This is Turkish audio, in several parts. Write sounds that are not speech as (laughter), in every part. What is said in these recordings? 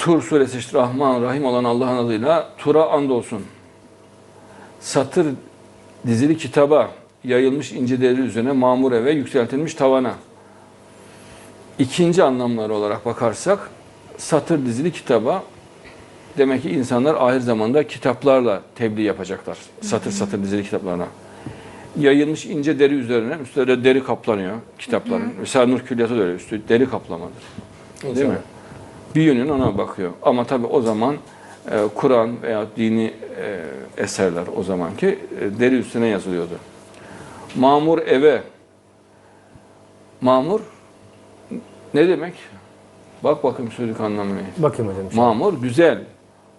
Tur suresi işte Rahman Rahim olan Allah'ın adıyla Tur'a andolsun. Satır dizili kitaba yayılmış ince deri üzerine mamur eve yükseltilmiş tavana. İkinci anlamları olarak bakarsak satır dizili kitaba demek ki insanlar ahir zamanda kitaplarla tebliğ yapacaklar. Satır satır dizili kitaplarına. Yayılmış ince deri üzerine üstüne deri kaplanıyor kitapların. Mesela Nur Külliyatı da öyle üstü deri kaplamadır. Değil mi? Bir yönün ona bakıyor. Ama tabii o zaman e, Kur'an veya dini e, eserler o zamanki e, deri üstüne yazılıyordu. Mamur eve. Mamur ne demek? Bak bakayım sözlük anlamı ne? Bakayım hocam. Mamur güzel,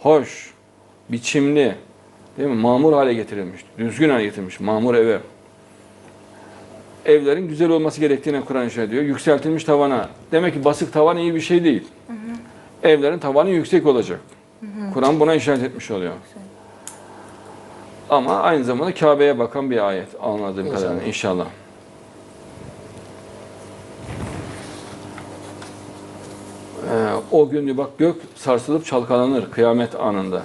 hoş, biçimli, değil mi? Mamur hale getirilmiş, düzgün hale getirilmiş. Mamur eve. Evlerin güzel olması gerektiğine Kur'an işaret ediyor. Yükseltilmiş tavana. Demek ki basık tavan iyi bir şey değil. Evlerin tavanı yüksek olacak. Kur'an buna işaret etmiş oluyor. Ama aynı zamanda Kabe'ye bakan bir ayet anladığım İnşallah. kadarıyla inşallah. Ee, o gün bak gök sarsılıp çalkalanır kıyamet anında.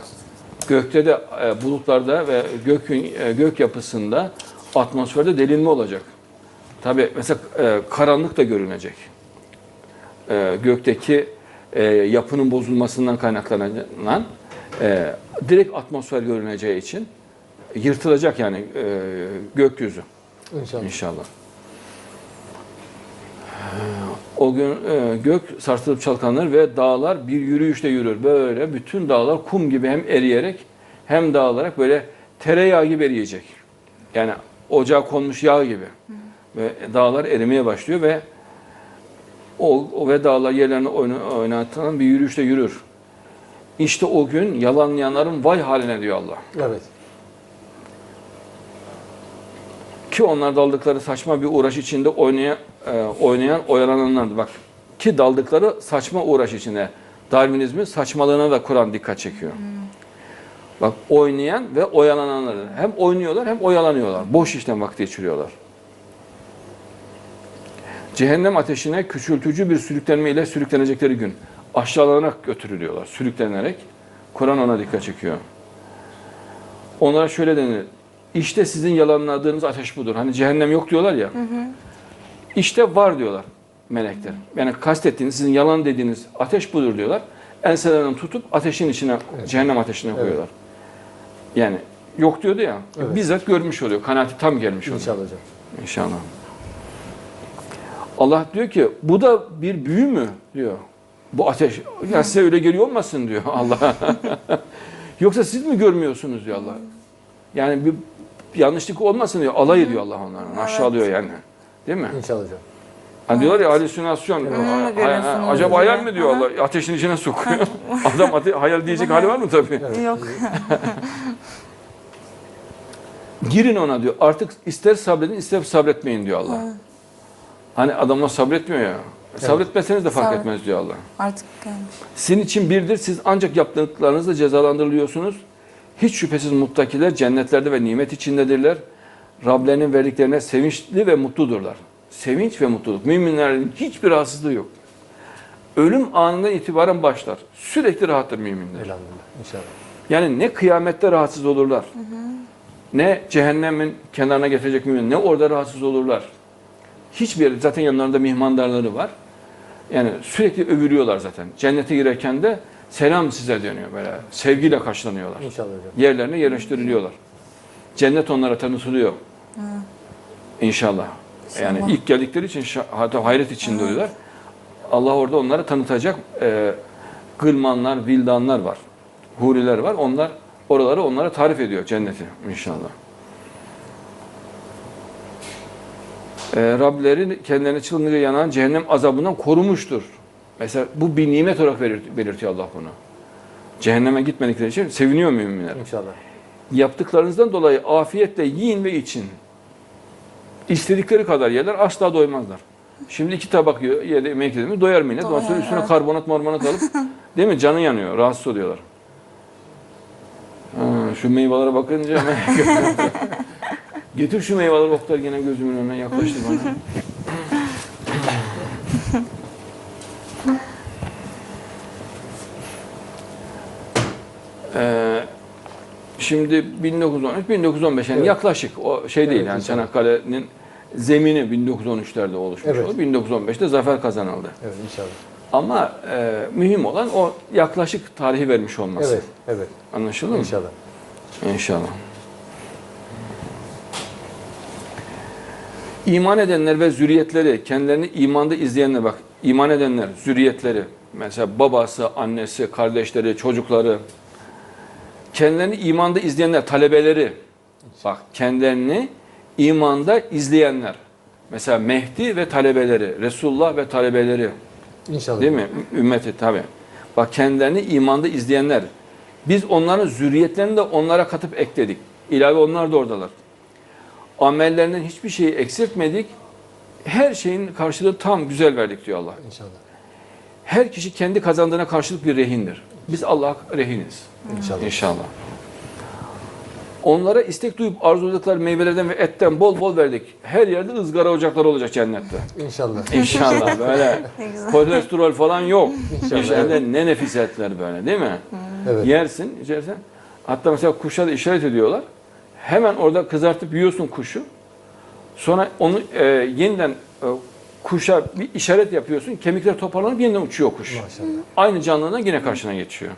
Gökte de e, bulutlarda ve gökün e, gök yapısında atmosferde delinme olacak. Tabi mesela e, karanlık da görünecek. E, gökteki e, yapının bozulmasından kaynaklanan e, direkt atmosfer görüneceği için yırtılacak yani e, gökyüzü. İnşallah. İnşallah. O gün e, gök sarsılıp çalkanır ve dağlar bir yürüyüşte yürür. Böyle bütün dağlar kum gibi hem eriyerek hem dağılarak böyle tereyağı gibi eriyecek. Yani ocağa konmuş yağ gibi. Ve dağlar erimeye başlıyor ve o, o ve dağlar yerlerini oyna- oynatan bir yürüyüşte yürür. İşte o gün yalanlayanların vay haline diyor Allah. Evet. Ki onlar daldıkları saçma bir uğraş içinde oynayan, e, oynayan oyalananlardı. Bak ki daldıkları saçma uğraş içinde. Darwinizmin saçmalığına da Kur'an dikkat çekiyor. Bak oynayan ve oyalananlar. Hem oynuyorlar hem oyalanıyorlar. Boş işten vakit geçiriyorlar. Cehennem ateşine küçültücü bir sürüklenme ile sürüklenecekleri gün. Aşağılanarak götürülüyorlar. Sürüklenerek. Kur'an ona dikkat çekiyor. Onlara şöyle denir. İşte sizin yalanladığınız ateş budur. Hani cehennem yok diyorlar ya. İşte var diyorlar melekler. Yani kastettiğiniz, sizin yalan dediğiniz ateş budur diyorlar. Enselerinden tutup ateşin içine, cehennem ateşine koyuyorlar. Yani yok diyordu ya. Evet. Bizzat görmüş oluyor. Kanaati tam gelmiş oluyor. İnşallah hocam. İnşallah. Allah diyor ki bu da bir büyü mü diyor. Bu ateş. Ya size öyle geliyor olmasın diyor (laughs) Allah. Yoksa siz mi görmüyorsunuz diyor Allah. Yani bir yanlışlık olmasın diyor. Alay ediyor Allah onların. Aşağılıyor yani. Değil mi? İnşallah hocam. Hani diyorlar ya halüsinasyon. görüyorsunuz acaba hayal mi diyor Allah? Ateşin içine sokuyor. (laughs) Adam ate- hayal diyecek hali var mı tabii? Yok. (laughs) Girin ona diyor. Artık ister sabredin ister sabretmeyin diyor Allah. Hani adamlar sabretmiyor ya. Sabretmeseniz de fark Sabret. etmez diyor Allah. Artık gelmiş. Sizin için birdir. Siz ancak yaptıklarınızla cezalandırılıyorsunuz. Hiç şüphesiz muttakiler cennetlerde ve nimet içindedirler. Rablerinin verdiklerine sevinçli ve mutludurlar. Sevinç ve mutluluk. Müminlerin hiçbir rahatsızlığı yok. Ölüm anından itibaren başlar. Sürekli rahattır müminler. Elhamdülillah. İnşallah. Yani ne kıyamette rahatsız olurlar. Ne cehennemin kenarına getirecek mümin, ne orada rahatsız olurlar. Hiçbir yerde zaten yanlarında mihmandarları var. Yani sürekli övülüyorlar zaten. Cennete girerken de selam size dönüyor böyle. Sevgiyle karşılanıyorlar. İnşallah hocam. Yerlerine yerleştiriliyorlar. Cennet onlara tanıtılıyor. İnşallah. Yani İnşallah. ilk geldikleri için hatta hayret içinde oluyorlar. Allah orada onları tanıtacak e, gılmanlar, vildanlar var. Huriler var. Onlar oraları onlara tarif ediyor cenneti inşallah. Rableri kendilerine çılgınlığı yanan cehennem azabından korumuştur. Mesela bu bir nimet olarak belir- belirtiyor Allah bunu. Cehenneme gitmedikleri için seviniyor müminler. İnşallah. Yaptıklarınızdan dolayı afiyetle yiyin ve için. İstedikleri kadar yerler asla doymazlar. Şimdi iki tabak yedi yemek yedi mi doyar millet. Ondan sonra Doyar, üstüne evet. karbonat marmonat alıp (laughs) değil mi canı yanıyor, rahatsız oluyorlar. Ha, şu meyvelere bakınca (laughs) Getir şu meyveleri Oktay gene gözümün önüne yaklaştı bana. (laughs) Ee, şimdi 1913 1915 yani Evet. yaklaşık o şey değil Evet, yani inşallah. Çanakkale'nin zemini 1913'lerde oluşmuş Evet. oldu. 1915'te zafer kazanıldı. Evet inşallah. Ama e, mühim olan o yaklaşık tarihi vermiş olması. Evet, evet. Anlaşıldı mı? İnşallah. İnşallah. İman edenler ve zürriyetleri, kendilerini imanda izleyenler bak, iman edenler, zürriyetleri, mesela babası, annesi, kardeşleri, çocukları, kendilerini imanda izleyenler, talebeleri, bak kendilerini imanda izleyenler, mesela Mehdi ve talebeleri, Resulullah ve talebeleri, İnşallah. Değil mi? Ümmeti tabi. Bak kendilerini imanda izleyenler. Biz onların zürriyetlerini de onlara katıp ekledik. İlave onlar da oradalar. Amellerinden hiçbir şeyi eksiltmedik. Her şeyin karşılığı tam güzel verdik diyor Allah. İnşallah. Her kişi kendi kazandığına karşılık bir rehindir. Biz Allah'a rehiniz. İnşallah. İnşallah. Onlara istek duyup arzuladıkları meyvelerden ve etten bol bol verdik. Her yerde ızgara ocakları olacak cennette. İnşallah. İnşallah (laughs) böyle kolesterol falan yok. İnşallah. İçeride ne nefis etler böyle değil mi? Evet. Yersin, içersen. Hatta mesela kuşa da işaret ediyorlar. Hemen orada kızartıp yiyorsun kuşu. Sonra onu e, yeniden e, kuşa bir işaret yapıyorsun. Kemikler toparlanıp yeniden uçuyor kuş. Maşallah. Aynı canlılığına yine karşına geçiyor.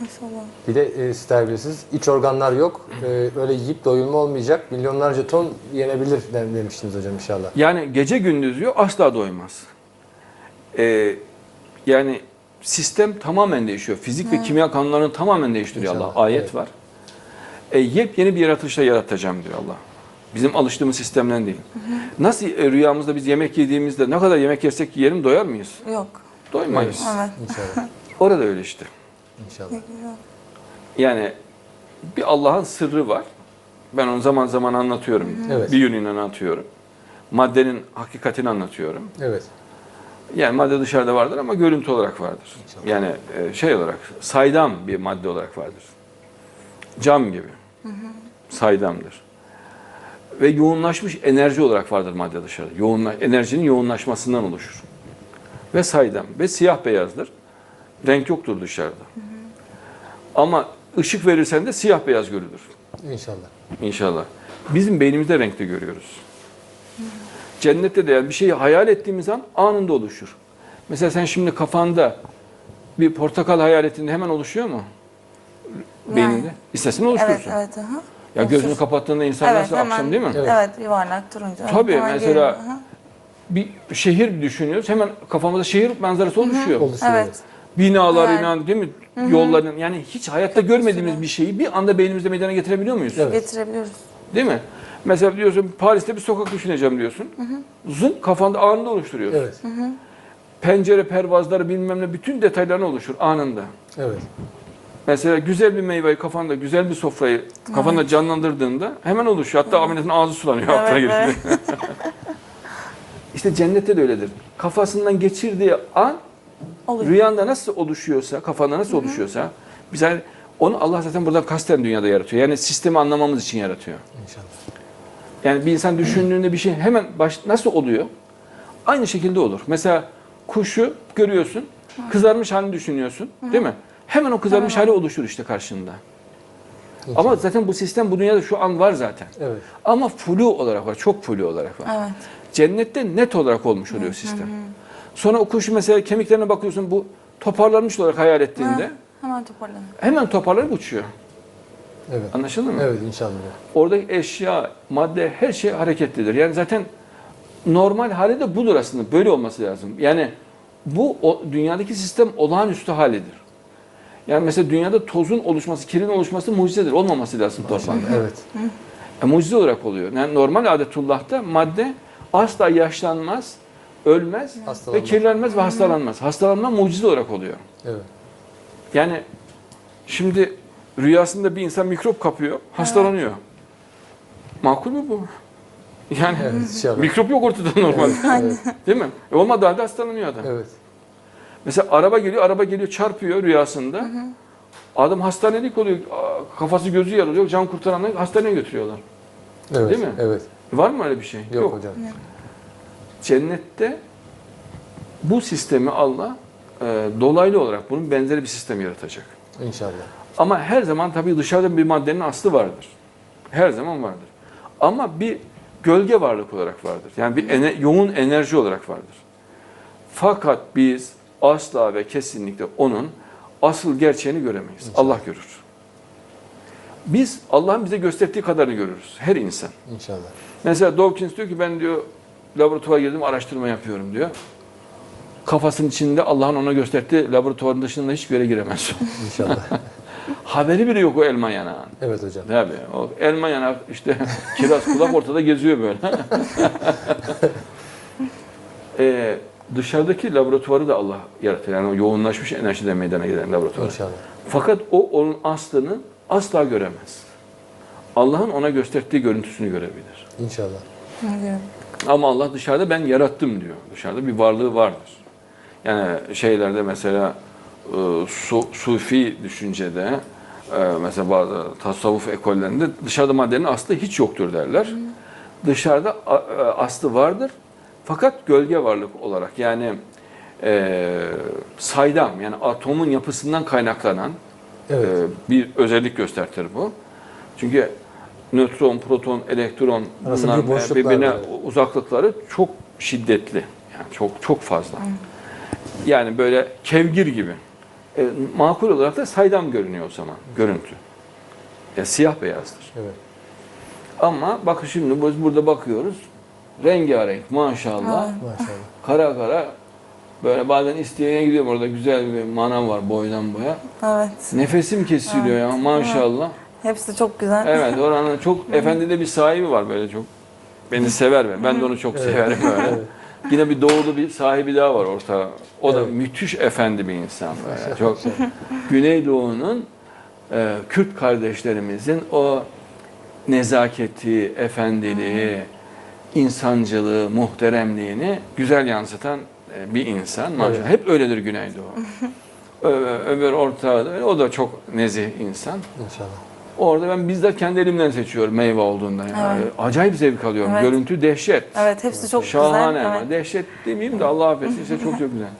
Maşallah. Bir de e, sterilisiz. İç organlar yok. E, öyle yiyip doyulma olmayacak. Milyonlarca ton yenebilir dem- demiştiniz hocam inşallah. Yani gece gündüz diyor asla doymaz. Ee, yani sistem tamamen değişiyor. Fizik ve kimya kanunlarını tamamen değiştiriyor Allah. İnşallah, Ayet evet. var. E, yepyeni bir yaratılışla yaratacağım diyor Allah. Bizim alıştığımız sistemden değil. Nasıl e, rüyamızda biz yemek yediğimizde ne kadar yemek yersek yiyelim doyar mıyız? Yok. Doymayız. Evet. İnşallah. Orada öyle işte. İnşallah. Yani bir Allah'ın sırrı var. Ben onu zaman zaman anlatıyorum. Evet. Bir yönüyle anlatıyorum. Maddenin hakikatini anlatıyorum. Evet. Yani madde dışarıda vardır ama görüntü olarak vardır. İnşallah. Yani e, şey olarak saydam bir madde olarak vardır. Cam gibi. Saydamdır. Ve yoğunlaşmış enerji olarak vardır madde dışarıda. Yoğunla, enerjinin yoğunlaşmasından oluşur. Ve saydam ve siyah beyazdır. Renk yoktur dışarıda. Ama ışık verirsen de siyah beyaz görülür. İnşallah. İnşallah. Bizim beynimizde renkli görüyoruz. Cennette de yani bir şeyi hayal ettiğimiz an anında oluşur. Mesela sen şimdi kafanda bir portakal hayal ettiğinde hemen oluşuyor mu? Beyninde. Yani. İstersen Evet, oluşturursun. evet. Aha. Ya gözünü Oluşur. kapattığında insan Evet, nasıl hemen- akşam değil mi? Evet. Evet, yuvarlak turuncu. Tabii, Hemen mesela- geliyor. Bir şehir düşünüyoruz. Hemen kafamızda şehir manzarası oluşuyor. Oluşuyor. Evet. Binalar, Evet. inan değil mi? Yolların yani hiç hayatta görmediğimiz bir şeyi bir anda beynimizde meydana getirebiliyor muyuz? Evet. Getirebiliyoruz. Değil mi? Mesela diyorsun Paris'te bir sokak düşüneceğim diyorsun. Zoom kafanda anında oluşturuyorsun. Evet. Pencere pervazları bilmem ne bütün detaylarını oluşur anında. Evet. Mesela güzel bir meyveyi kafanda, güzel bir sofrayı kafanda canlandırdığında hemen oluşuyor. Hatta Ahmet'in ağzı sulanıyor Evet, aklına evet. geliyor. (laughs) işte cennette de öyledir. Kafasından geçirdiği an Oluyor. rüyanda nasıl oluşuyorsa, kafanda nasıl oluşuyorsa bize onu Allah zaten burada kasten dünyada yaratıyor. Yani sistemi anlamamız için yaratıyor. İnşallah. Yani bir insan düşündüğünde bir şey hemen baş, nasıl oluyor? Aynı şekilde olur. Mesela kuşu görüyorsun, kızarmış halini düşünüyorsun, değil mi? Hemen o kızarmış hali oluşur işte karşında. Ama zaten bu sistem bu dünyada şu an var zaten. Evet. Ama flu olarak var, çok flu olarak var. Evet. Cennette net olarak olmuş oluyor sistem. Sonra o kuşu mesela kemiklerine bakıyorsun bu toparlanmış olarak hayal ettiğinde Ha, hemen toparlanıyor. hemen toparlanıp uçuyor. Evet. Anlaşıldı mı? Evet inşallah. Oradaki eşya, madde her şey hareketlidir. Yani zaten normal hali de budur aslında. Böyle olması lazım. Yani bu o, dünyadaki sistem olağanüstü halidir. Yani mesela dünyada tozun oluşması, kirin oluşması mucizedir. Olmaması lazım toplamda. Evet. E, mucize olarak oluyor. Yani normal adetullah'ta madde asla yaşlanmaz, ölmez ve kirlenmez ve hastalanmaz. Hastalanma mucize olarak oluyor. Evet. Yani şimdi rüyasında bir insan mikrop kapıyor, hastalanıyor. Makul mü bu? Yani Evet inşallah. mikrop yok ortada normal. Evet. Değil mi? E olmadığı halde hastalanıyor adam. Evet. Mesela araba geliyor, araba geliyor çarpıyor rüyasında. Adam hastanelik oluyor. Kafası gözü yarılıyor. Can kurtaranlar hastaneye götürüyorlar. Evet. Değil mi? Evet. Var mı öyle bir şey? Yok, hocam. Cennette bu sistemi Allah e, dolaylı olarak bunun benzeri bir sistem yaratacak. İnşallah. Ama her zaman tabii dışarıda bir maddenin aslı vardır. Her zaman vardır. Ama bir gölge varlık olarak vardır. Yani bir ene- yoğun enerji olarak vardır. Fakat biz asla ve kesinlikle onun asıl gerçeğini göremeyiz. Allah görür. Biz Allah'ın bize gösterdiği kadarını görürüz. Her insan. İnşallah. Mesela Dawkins diyor ki ben diyor laboratuvara girdim araştırma yapıyorum diyor. Kafasının içinde Allah'ın ona gösterdiği laboratuvarın dışında hiçbir yere giremez. (laughs) İnşallah. Haberi bile yok o elma yanağın. evet hocam. Tabii. O elma yanak işte (laughs) kiraz kulak ortada geziyor böyle. (laughs) ee, dışarıdaki laboratuvarı da Allah yaratır. Yani o yoğunlaşmış enerjiden meydana gelen laboratuvar. İnşallah. Fakat o onun aslını asla göremez. Allah'ın ona gösterdiği görüntüsünü görebilir. İnşallah. Evet. Ama Allah dışarıda ben yarattım diyor. Dışarıda bir varlığı vardır. Yani şeylerde mesela e, su, sufi düşüncede e, mesela bazı tasavvuf ekollerinde dışarıda maddenin aslı hiç yoktur derler. Dışarıda a- e, aslı vardır fakat gölge varlık olarak yani e, saydam yani atomun yapısından kaynaklanan Evet. ee, bir özellik göstertir bu. Çünkü nötron, proton, elektron Arasında bunlar bir boşluklar birbirine var. uzaklıkları çok şiddetli. Yani çok çok fazla. Yani böyle kevgir gibi. E, makul olarak da saydam görünüyor o zaman görüntü. Ya siyah beyazdır. Evet. Ama bakın şimdi biz burada bakıyoruz. Rengarenk maşallah. Maşallah. Kara kara böyle bazen isteyene gidiyorum orada güzel bir manav var boydan boya. Evet. Nefesim kesiliyor ya maşallah. Hepsi çok güzel. Evet oranın çok efendide bir sahibi var böyle çok. Beni sever ve ben de onu çok severim böyle. Evet. Yine bir doğulu bir sahibi daha var orta. O da Evet. müthiş efendi bir insan böyle. Çok Güneydoğu'nun e, Kürt kardeşlerimizin o nezaketi, efendiliği, insancılığı, muhteremliğini güzel yansıtan e, bir insan. Maşallah. Evet. Hep öyledir Güneydoğu. (laughs) Öbür ortağı da öyle. O da çok nezih insan. İnşallah. Orada ben bizzat kendi elimden seçiyorum meyve olduğunda. Yani. Acayip zevk alıyorum. Evet. Görüntü dehşet. Evet hepsi çok Şahane güzel. ama Evet. dehşet demeyeyim de Allah affetsin işte çok çok güzel. (laughs)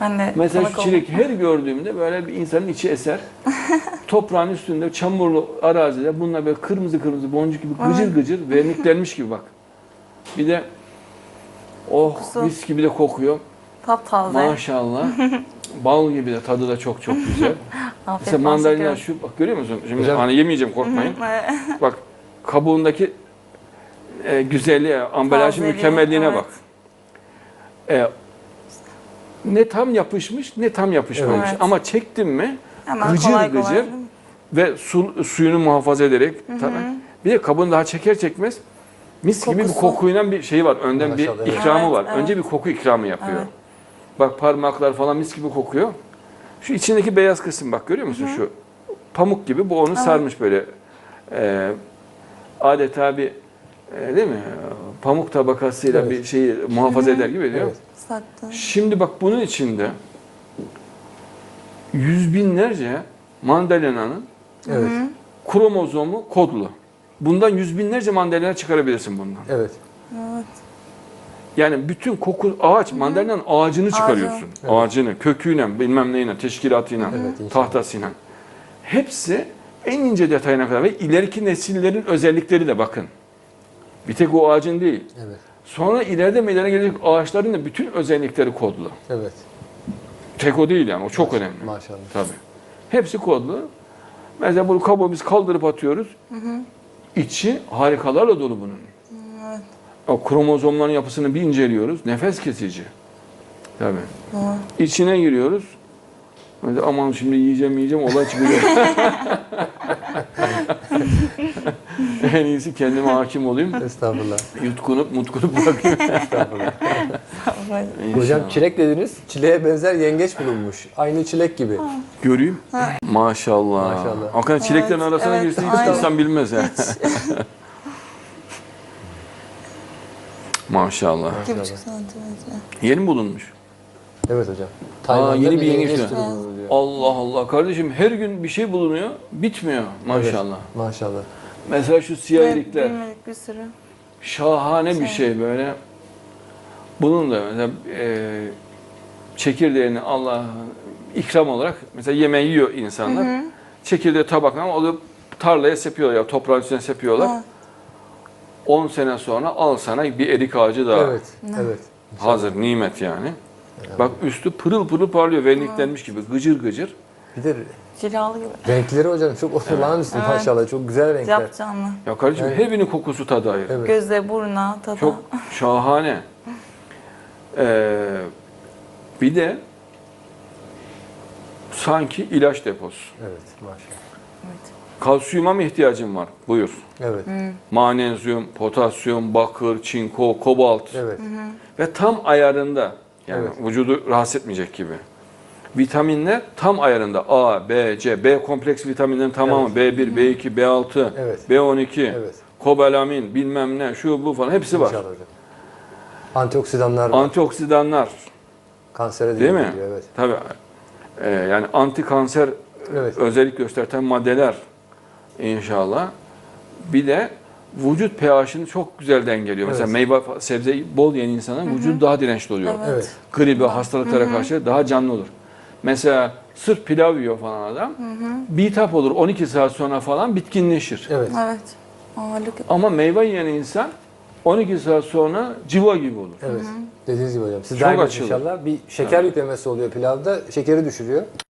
Ben de Mesela şu oldum. çilek her gördüğümde böyle bir insanın içi eser. (laughs) Toprağın üstünde çamurlu arazide bununla böyle kırmızı kırmızı boncuk gibi gıcır Evet. gıcır verniklenmiş gibi bak. Bir de oh Kokusu. mis gibi de kokuyor. Taptaze. Maşallah. (laughs) Bal gibi de tadı da çok çok güzel. (laughs) Afiyet Mesela olsun mandalina şu bak görüyor musun? Şimdi Hocam- hani yemeyeceğim korkmayın. (laughs) Bak kabuğundaki e, güzelliğe, ambalajın Tazeliği, mükemmelliğine evet. bak. E, ne tam yapışmış ne tam yapışmamış. Evet. Ama çektim mi Hemen gıcır kolay gıcır kolay. ve su, suyunu muhafaza ederek tabii. Bir de kabuğunu daha çeker çekmez mis gibi bir Kokusu. kokuyla bir şey var. Önden bir Maşallah, evet. ikramı Evet, var. evet. Önce bir koku ikramı yapıyor. Evet. Bak parmaklar falan mis gibi kokuyor. Şu içindeki beyaz kısım bak görüyor musun şu? Pamuk gibi bu onu sarmış böyle. Ee, adeta bir e, değil mi? Pamuk tabakasıyla Evet. bir şeyi muhafaza eder gibi diyor. Evet. Sattı. Şimdi bak bunun içinde yüz binlerce mandalinanın Evet. kromozomu kodlu. Bundan yüz binlerce mandalina çıkarabilirsin bundan. Evet. Evet. Yani bütün koku ağaç, mandalinanın ağacını çıkarıyorsun. Evet. Ağacını, köküyle, bilmem neyle, teşkilatıyla, Evet, tahtasıyla. Hepsi en ince detayına kadar ve ileriki nesillerin özellikleri de bakın. Bir tek o ağacın değil. Evet. Sonra ileride meydana gelecek ağaçların da bütün özellikleri kodlu. Evet. Tek o değil yani, o çok önemli. Maşallah. Tabii. Hepsi kodlu. Mesela bunu kabuğu biz kaldırıp atıyoruz. İçi harikalarla dolu bunun. Evet. O kromozomların yapısını bir inceliyoruz. Nefes kesici. Tabii. Doğru. İçine giriyoruz. Aman şimdi yiyeceğim yiyeceğim olay çıkacak. (laughs) (laughs) en iyisi kendime hakim olayım. Estağfurullah. Yutkunup mutkunup bırakayım. (laughs) Estağfurullah. Hocam çilek dediniz. Çileğe benzer yengeç bulunmuş. Aynı çilek gibi. Göreyim. Maşallah. Maşallah. Hakikaten çileklerin Evet, arasına evet, girse hiç aynen. insan bilmez ha. (laughs) Maşallah. İki buçuk santimetre. Yeni mi bulunmuş? Evet hocam. Aa, Tayvan'da yeni bir yengeç türü. Allah Allah kardeşim her gün bir şey bulunuyor, bitmiyor maşallah. Evet, maşallah. Mesela şu siyah Evet, ilikler bilmedik bir sürü. şahane bir şey böyle. Bunun da mesela e, çekirdeğini Allah ikram olarak mesela yemeği yiyor insanlar. Çekirdeği tabakla alıp tarlaya sepiyorlar ya toprağın üstüne sepiyorlar. Ha. 10 sene sonra al sana bir erik ağacı daha. Evet, evet. Hazır nimet yani. Bak üstü pırıl pırıl parlıyor verniklenmiş gibi gıcır gıcır. Bir de Cilalı gibi. renkleri hocam çok olağanüstü Evet. maşallah. Çok güzel renkler. Cap canlı. Ya kardeşim Evet. her birinin kokusu tadı ayrı. Evet. Göze, buruna, tada. Çok şahane. Ee, bir de sanki ilaç deposu. Evet, maşallah. Kalsiyuma mı ihtiyacın var? Buyur. Evet, Manezyum, potasyum, bakır, çinko, kobalt evet. ve tam ayarında. Yani Evet. vücudu rahatsız etmeyecek gibi. Vitaminler tam ayarında. A, B, C, B kompleks vitaminlerin tamamı. B1, B2, B6, Evet. B12, Evet. kobalamin, bilmem ne, şu bu falan hepsi var. İnşallah hocam. Antioksidanlar var. Antioksidanlar, Kansere değil de mi? gidiyor, Evet. Tabii. Ee, yani anti kanser Evet. özellik gösteren maddeler inşallah. Bir de vücut pH'ini çok güzel dengeliyor. Mesela Evet. meyve, sebze bol yiyen insanın vücudu daha dirençli oluyor. Evet. Evet. Gribe, hastalıklara karşı daha canlı olur. Mesela sırf pilav yiyor falan adam. Bitap olur 12 saat sonra falan bitkinleşir. Evet. Evet. Ağırlık. Ama meyve yiyen insan 12 saat sonra civa gibi olur. Evet. Dediğiniz gibi hocam. Siz Çok daha iyi açılır. inşallah. Bir şeker yüklemesi oluyor pilavda. Şekeri düşürüyor.